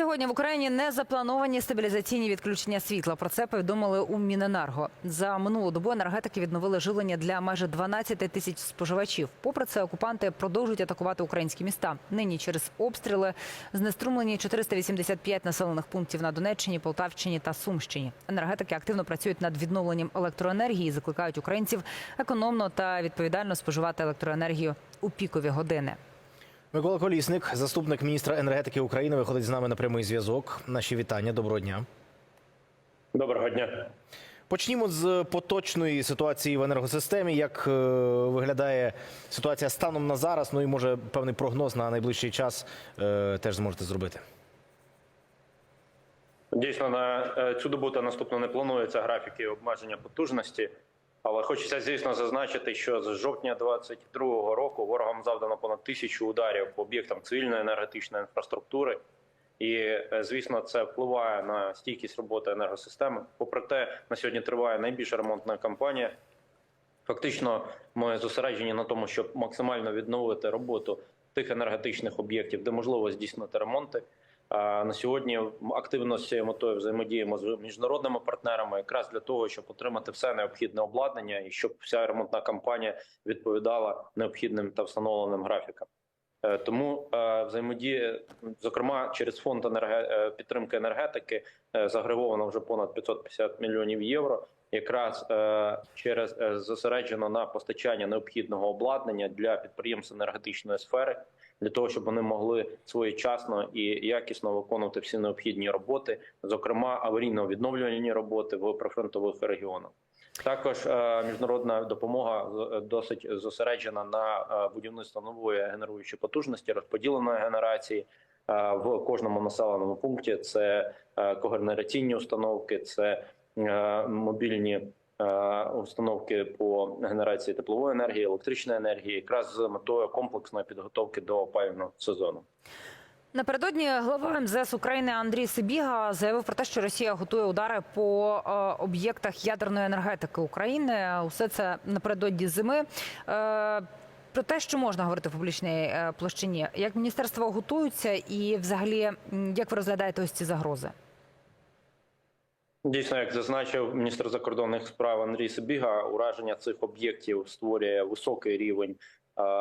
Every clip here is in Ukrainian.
Сьогодні в Україні не заплановані стабілізаційні відключення світла. Про це повідомили у Міненерго. За минулу добу енергетики відновили жилення для майже 12 тисяч споживачів. Попри це, окупанти продовжують атакувати українські міста. Нині через обстріли знеструмлені 485 населених пунктів на Донеччині, Полтавщині та Сумщині. Енергетики активно працюють над відновленням електроенергії, і закликають українців економно та відповідально споживати електроенергію у пікові години. Микола Колісник, заступник міністра енергетики України, виходить з нами на прямий зв'язок. Наші вітання. Доброго дня. Доброго дня. Почнімо з поточної ситуації в енергосистемі. Як е, виглядає ситуація станом на зараз? Ну і може певний прогноз на найближчий час е, теж зможете зробити. Дійсно, на е, цю добу та наступну не планується графіки обмеження потужності. Але хочеться, звісно, зазначити, що з жовтня 2022 року ворогам завдано понад тисячу ударів по об'єктам цивільної енергетичної інфраструктури. І, е, звісно, це впливає на стійкість роботи енергосистеми. Попри те, на сьогодні триває найбільша ремонтна кампанія. Фактично, ми зосереджені на тому, щоб максимально відновити роботу тих енергетичних об'єктів, де можливо здійснити ремонти. На сьогодні активно з цією метою взаємодіємо з міжнародними партнерами, якраз для того, щоб отримати все необхідне обладнання і щоб вся ремонтна кампанія відповідала необхідним та встановленим графікам. Е, Тому е, взаємодія, зокрема, через фонд енерге... е, підтримки енергетики загревовано вже понад 550 мільйонів євро. Якраз через зосереджено на постачання необхідного обладнання для підприємств енергетичної сфери, для того, щоб вони могли своєчасно і якісно виконувати всі необхідні роботи, зокрема аварійно-відновлювальні роботи в прифронтових регіонах. Також е, міжнародна допомога е, досить зосереджена на е, будівництво нової генеруючої потужності, розподіленої генерації в кожному населеному пункті. Це когенераційні установки, це мобільні установки по генерації теплової енергії, електричної енергії, якраз з метою комплексної підготовки до опалювального сезону. Напередодні глава МЗС України Андрій Сибіга заявив про те, що Росія готує удари по е, об'єктах ядерної енергетики України. Усе це напередодні зими. Е, про те, що можна говорити в публічній е, площині, як міністерство готуються, і взагалі як ви розглядаєте ось ці загрози? Дійсно, як зазначив міністр закордонних справ Андрій Сибіга, ураження цих об'єктів створює високий рівень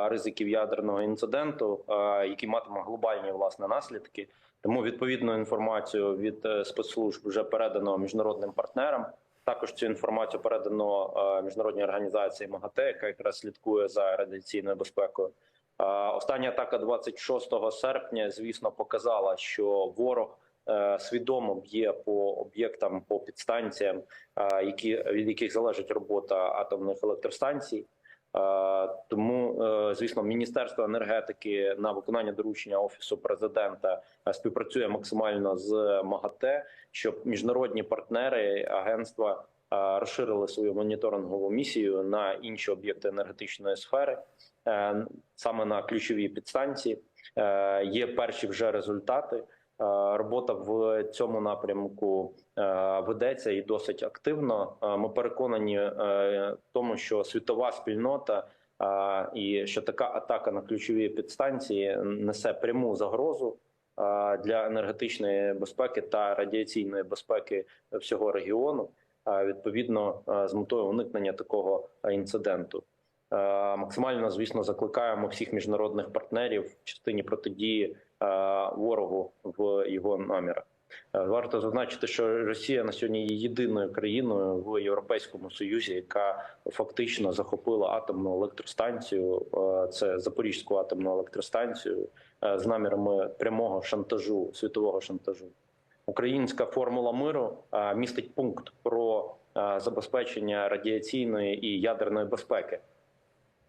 ризиків ядерного інциденту, який матиме глобальні власне наслідки. Тому відповідну інформацію від е, спецслужб вже передано міжнародним партнерам. Також цю інформацію передано міжнародній організації МАГАТЕ, яка якраз слідкує за радіаційною безпекою. Остання атака 26 серпня, звісно, показала, що ворог свідомо б'є по об'єктам, по підстанціям, е, які від яких залежить робота атомних електростанцій. Е, Тому, е, звісно, Міністерство енергетики на виконання доручення офісу президента е, співпрацює максимально з МАГАТЕ, щоб міжнародні партнери агентства е, розширили свою моніторингову місію на інші об'єкти енергетичної сфери, е, саме на ключові підстанції. Е, Є перші вже результати. Е, Робота в цьому напрямку е, ведеться і досить активно. Е, Ми переконані в тому, що світова спільнота і що така атака на ключові підстанції несе пряму загрозу для енергетичної безпеки та радіаційної безпеки всього регіону. Відповідно, з метою уникнення такого інциденту. Е, Максимально, звісно, закликаємо всіх міжнародних партнерів в частині протидії е, ворогу в його намірах. Е, Варто зазначити, що Росія на сьогодні є єдиною країною в Європейському Союзі, яка фактично захопила атомну електростанцію. Це Запорізьку атомну електростанцію з намірами прямого шантажу, світового шантажу. Українська формула миру містить пункт про забезпечення радіаційної і ядерної безпеки.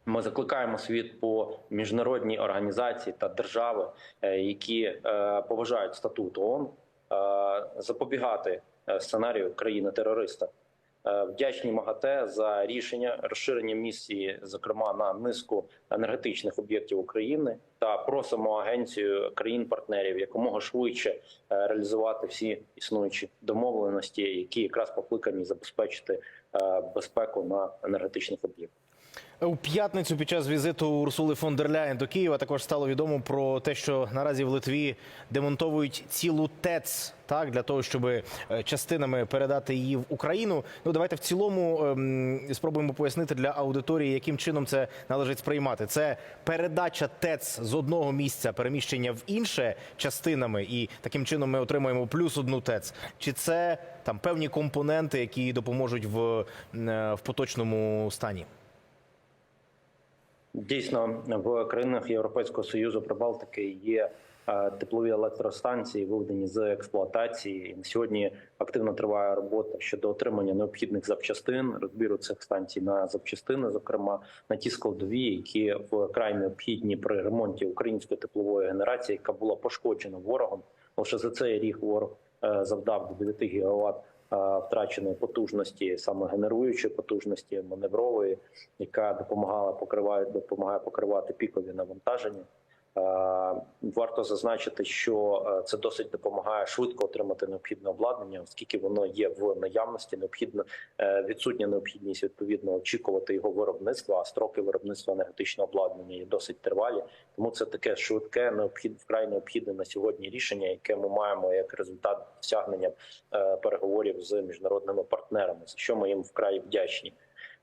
Ми закликаємо світ по міжнародній організації та держави, е, які е, поважають статут ООН, е, запобігати сценарію країни-терориста. Е, Вдячні МАГАТЕ за рішення розширення місії, зокрема на низку енергетичних об'єктів України, та просимо агенцію країн-партнерів якомога швидше реалізувати всі існуючі домовленості, які якраз покликані забезпечити безпеку на енергетичних об'єктах. У п'ятницю під час візиту Урсули фон дер Ляєн до Києва також стало відомо про те, що наразі в Литві демонтовують цілу ТЕЦ так для того, щоб е, частинами передати її в Україну. Ну давайте в цілому ем, спробуємо пояснити для аудиторії, яким чином це належить сприймати. Це передача ТЕЦ з одного місця, переміщення в інше частинами, і таким чином ми отримуємо плюс одну ТЕЦ. Чи це там певні компоненти, які допоможуть в, е, в поточному стані? Дійсно, в країнах Європейського союзу Прибалтики є е, теплові електростанції, виведені з експлуатації. На сьогодні активно триває робота щодо отримання необхідних запчастин, розбіру цих станцій на запчастини, зокрема на ті складові, які вкрай необхідні при ремонті української теплової генерації, яка була пошкоджена ворогом. Лише за цей рік ворог е, завдав до 9 гігаватт втраченої потужності, саме генеруючої потужності маневрової, яка допомагала покриває, допомагає покривати пікові навантаження. Е, Варто зазначити, що е, це досить допомагає швидко отримати необхідне обладнання, оскільки воно є в наявності. Необхідно е, відсутня необхідність відповідно очікувати його виробництва. А строки виробництва енергетичного обладнання є досить тривалі. Тому це таке швидке, необхід вкрай необхідне на сьогодні рішення, яке ми маємо як результат досягнення переговорів з міжнародними партнерами, за що ми їм вкрай вдячні.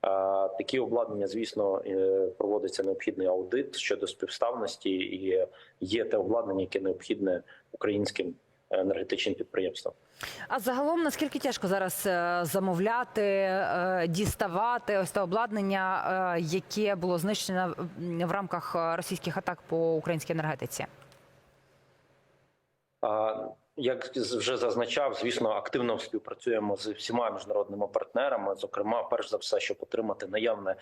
А, Такі обладнання, звісно, е, проводиться необхідний аудит щодо співставності, і є те обладнання, яке необхідне українським енергетичним підприємствам. А загалом наскільки тяжко зараз е, замовляти, е, діставати ось те обладнання, е, яке було знищено в рамках е, російських атак по українській енергетиці? А, Як вже зазначав, звісно, активно співпрацюємо з всіма міжнародними партнерами. Зокрема, перш за все, щоб отримати наявне е,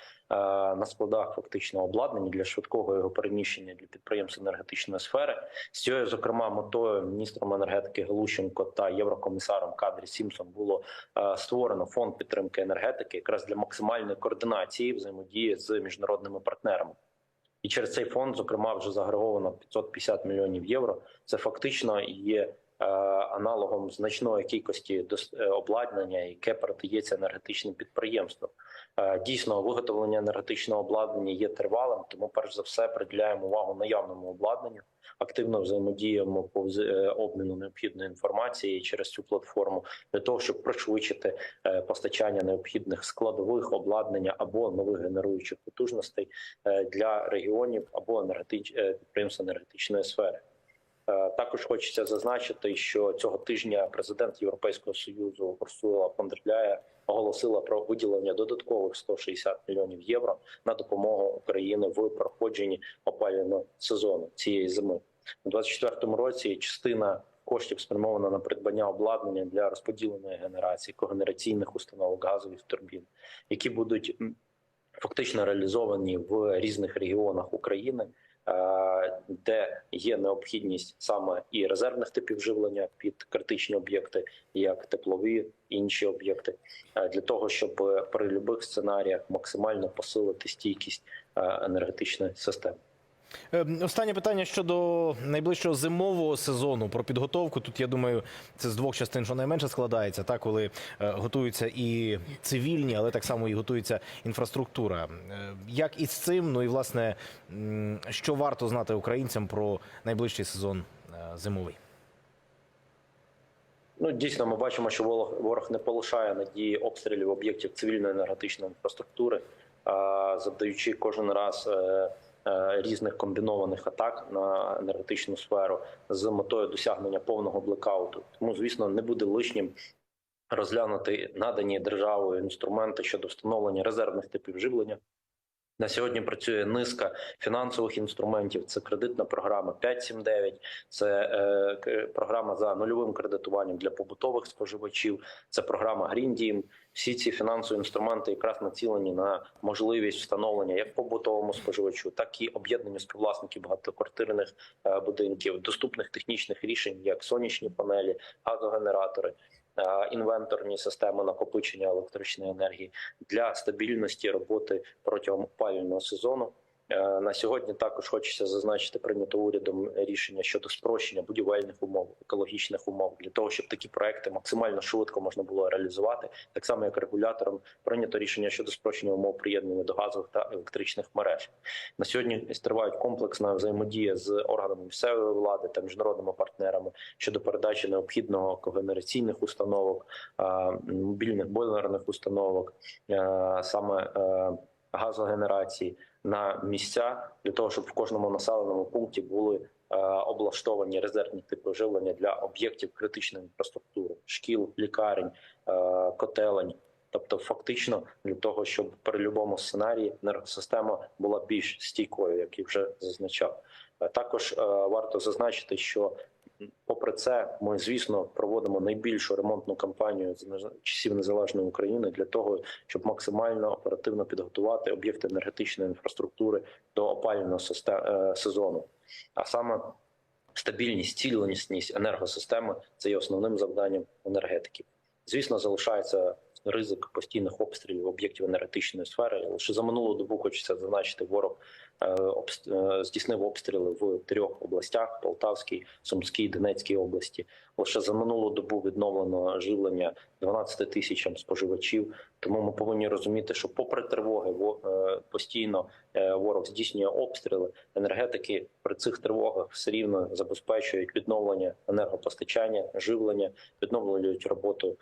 на складах фактично обладнання для швидкого його переміщення для підприємств енергетичної сфери. З цією, зокрема, метою міністром енергетики Галущенко та єврокомісаром Кадрі Сімсон було е, створено фонд підтримки енергетики, якраз для максимальної координації взаємодії з міжнародними партнерами. І через цей фонд, зокрема, вже загреговано 550 мільйонів євро. Це фактично є аналогом значної кількості е, обладнання, яке передається енергетичним підприємствам. Е, Дійсно, виготовлення енергетичного обладнання є тривалим, тому перш за все приділяємо увагу наявному обладнанню. Активно взаємодіємо по е, обміну необхідної інформації через цю платформу для того, щоб пришвидшити е, постачання необхідних складових обладнання або нових генеруючих потужностей е, для регіонів або енергетич... е, підприємств енергетичної сфери. Е, Також хочеться зазначити, що цього тижня президент Європейського союзу Урсула фон оголосила про виділення додаткових 160 мільйонів євро на допомогу Україні в проходженні опалювального сезону цієї зими. У 2024 році частина коштів спрямована на придбання обладнання для розподіленої генерації, когенераційних установок газових турбін, які будуть фактично реалізовані в різних регіонах України, де є необхідність саме і резервних типів живлення під критичні об'єкти, як теплові інші об'єкти, е, для того, щоб при будь-яких сценаріях максимально посилити стійкість е, енергетичної системи. Е, Останнє питання щодо найближчого зимового сезону про підготовку. Тут я думаю, це з двох частин щонайменше складається, так коли е, готуються і цивільні, але так само і готується інфраструктура. Е, Як із цим? Ну і власне, що варто знати українцям про найближчий сезон е, зимовий? Ну дійсно, ми бачимо, що ворог, не полишає надії обстрілів об'єктів цивільної енергетичної інфраструктури, завдаючи кожен раз е, різних комбінованих атак на енергетичну сферу з метою досягнення повного блекауту. Тому, звісно, не буде лишнім. Розглянути надані державою інструменти щодо встановлення резервних типів живлення. На сьогодні працює низка фінансових інструментів. Це кредитна програма 5.7.9, це е, програма за нульовим кредитуванням для побутових споживачів. Це програма Deal. Всі ці фінансові інструменти якраз націлені на можливість встановлення як побутовому споживачу, так і об'єднанню співвласників багатоквартирних е, будинків, доступних технічних рішень, як сонячні панелі, газогенератори. Е, Інвенторні системи накопичення електричної енергії для стабільності роботи протягом опалювального сезону. Е, На сьогодні також хочеться зазначити прийнято урядом рішення щодо спрощення будівельних умов, екологічних умов для того, щоб такі проекти максимально швидко можна було реалізувати. Так само, як регулятором прийнято рішення щодо спрощення умов приєднання до газових та електричних мереж. На сьогодні тривають комплексна взаємодія з органами місцевої влади та міжнародними партнерами щодо передачі необхідного когенераційних установок, е, мобільних бойлерних установок, е, саме газогенерації на місця для того, щоб в кожному населеному пункті були е, облаштовані резервні типи живлення для об'єктів критичної інфраструктури, шкіл, лікарень, е, котелень. Тобто, фактично, для того, щоб при будь-якому сценарії енергосистема була більш стійкою, як і вже зазначав. Е, Також варто зазначити, що попри це, ми звісно проводимо найбільшу ремонтну кампанію з часів незалежної України для того, щоб максимально оперативно підготувати об'єкти енергетичної інфраструктури до опалювального е, сезону. А саме стабільність, цілісність енергосистеми це є основним завданням енергетиків. Звісно, залишається ризик постійних обстрілів об'єктів енергетичної сфери. Лише за минулу добу хочеться зазначити, ворог е, е, здійснив обстріли в трьох областях: Полтавській, Сумській, Донецькій області. Лише за минулу добу відновлено живлення 12 тисячам споживачів. Тому ми повинні розуміти, що, попри тривоги, во- е, постійно е, ворог здійснює обстріли. Енергетики при цих тривогах все рівно забезпечують відновлення енергопостачання, живлення, відновлюють роботу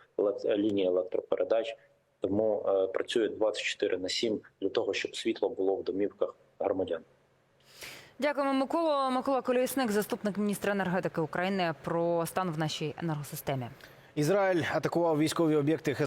лінії електропередач. Тому е, працюють 24 на 7 для того, щоб світло було в домівках громадян. Дякуємо, Микола. Микола Колісник, заступник міністра енергетики України, про стан в нашій енергосистемі. Ізраїль атакував військові об'єкти